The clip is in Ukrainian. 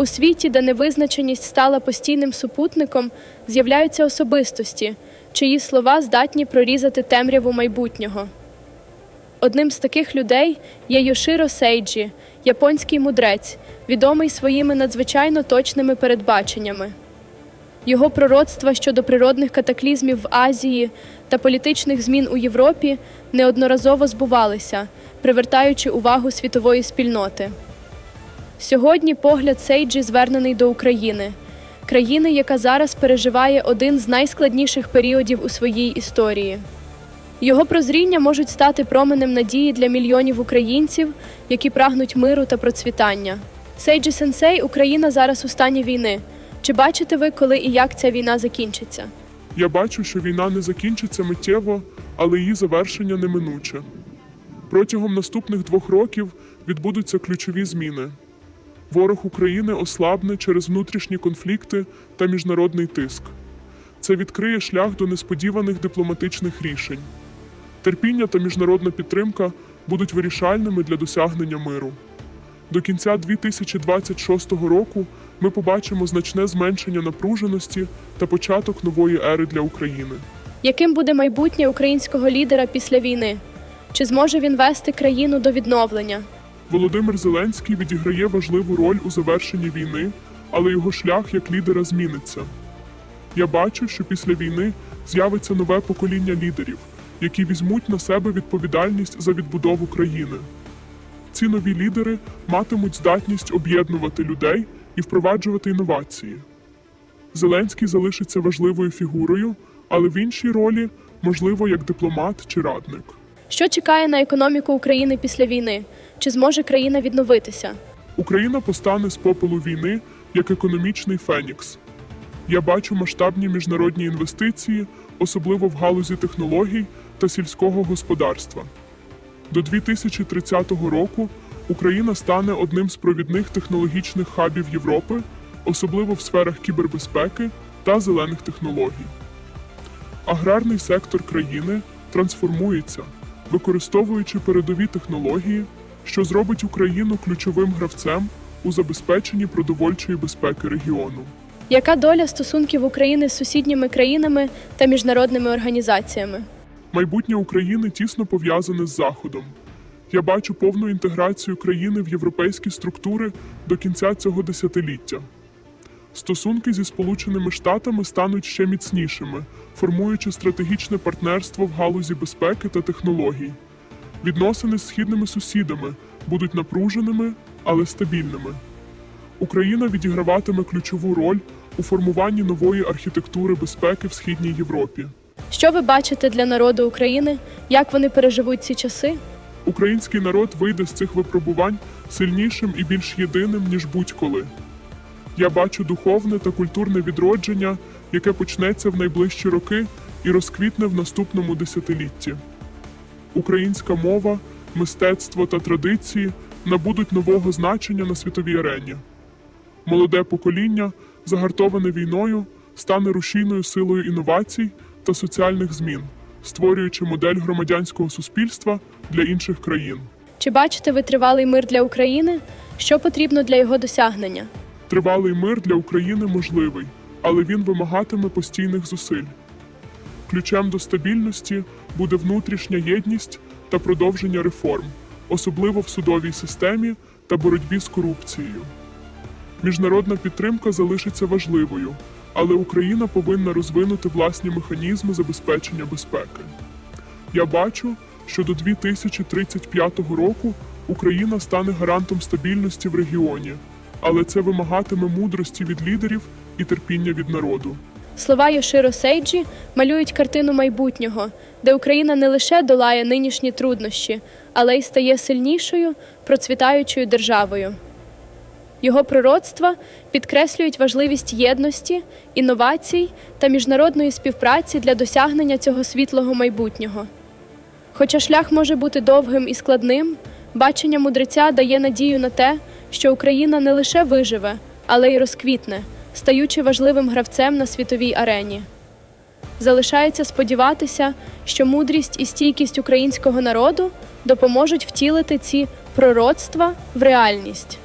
У світі, де невизначеність стала постійним супутником, з'являються особистості, чиї слова здатні прорізати темряву майбутнього. Одним з таких людей є Йоширо Сейджі, японський мудрець, відомий своїми надзвичайно точними передбаченнями. Його пророцтва щодо природних катаклізмів в Азії та політичних змін у Європі неодноразово збувалися, привертаючи увагу світової спільноти. Сьогодні погляд Сейджі звернений до України, країни, яка зараз переживає один з найскладніших періодів у своїй історії. Його прозріння можуть стати променем надії для мільйонів українців, які прагнуть миру та процвітання. Сейджі Сенсей, Україна зараз у стані війни. Чи бачите ви, коли і як ця війна закінчиться? Я бачу, що війна не закінчиться миттєво, але її завершення неминуче. Протягом наступних двох років відбудуться ключові зміни. Ворог України ослабне через внутрішні конфлікти та міжнародний тиск. Це відкриє шлях до несподіваних дипломатичних рішень. Терпіння та міжнародна підтримка будуть вирішальними для досягнення миру. До кінця 2026 року ми побачимо значне зменшення напруженості та початок нової ери для України. Яким буде майбутнє українського лідера після війни? Чи зможе він вести країну до відновлення? Володимир Зеленський відіграє важливу роль у завершенні війни, але його шлях як лідера зміниться. Я бачу, що після війни з'явиться нове покоління лідерів, які візьмуть на себе відповідальність за відбудову країни. Ці нові лідери матимуть здатність об'єднувати людей і впроваджувати інновації. Зеленський залишиться важливою фігурою, але в іншій ролі, можливо, як дипломат чи радник. Що чекає на економіку України після війни? Чи зможе країна відновитися? Україна постане з попелу війни як економічний фенікс. Я бачу масштабні міжнародні інвестиції, особливо в галузі технологій та сільського господарства. До 2030 року Україна стане одним з провідних технологічних хабів Європи, особливо в сферах кібербезпеки та зелених технологій. Аграрний сектор країни трансформується, використовуючи передові технології, що зробить Україну ключовим гравцем у забезпеченні продовольчої безпеки регіону. Яка доля стосунків України з сусідніми країнами та міжнародними організаціями? Майбутнє України тісно пов'язане з Заходом. Я бачу повну інтеграцію країни в європейські структури до кінця цього десятиліття. Стосунки зі Сполученими Штатами стануть ще міцнішими, формуючи стратегічне партнерство в галузі безпеки та технологій. Відносини з східними сусідами будуть напруженими, але стабільними. Україна відіграватиме ключову роль у формуванні нової архітектури безпеки в Східній Європі. Що ви бачите для народу України? Як вони переживуть ці часи? Український народ вийде з цих випробувань сильнішим і більш єдиним, ніж будь-коли. Я бачу духовне та культурне відродження, яке почнеться в найближчі роки і розквітне в наступному десятилітті. Українська мова, мистецтво та традиції набудуть нового значення на світовій арені. Молоде покоління, загартоване війною, стане рушійною силою інновацій та соціальних змін, створюючи модель громадянського суспільства для інших країн. Чи бачите ви тривалий мир для України? Що потрібно для його досягнення? Тривалий мир для України можливий, але він вимагатиме постійних зусиль. Ключем до стабільності буде внутрішня єдність та продовження реформ, особливо в судовій системі та боротьбі з корупцією. Міжнародна підтримка залишиться важливою, але Україна повинна розвинути власні механізми забезпечення безпеки. Я бачу, що до 2035 року Україна стане гарантом стабільності в регіоні, але це вимагатиме мудрості від лідерів і терпіння від народу. Слова Йоширо Сейджі малюють картину майбутнього, де Україна не лише долає нинішні труднощі, але й стає сильнішою, процвітаючою державою. Його пророцтва підкреслюють важливість єдності, інновацій та міжнародної співпраці для досягнення цього світлого майбутнього. Хоча шлях може бути довгим і складним, бачення мудреця дає надію на те, що Україна не лише виживе, але й розквітне, стаючи важливим гравцем на світовій арені. Залишається сподіватися, що мудрість і стійкість українського народу допоможуть втілити ці пророцтва в реальність.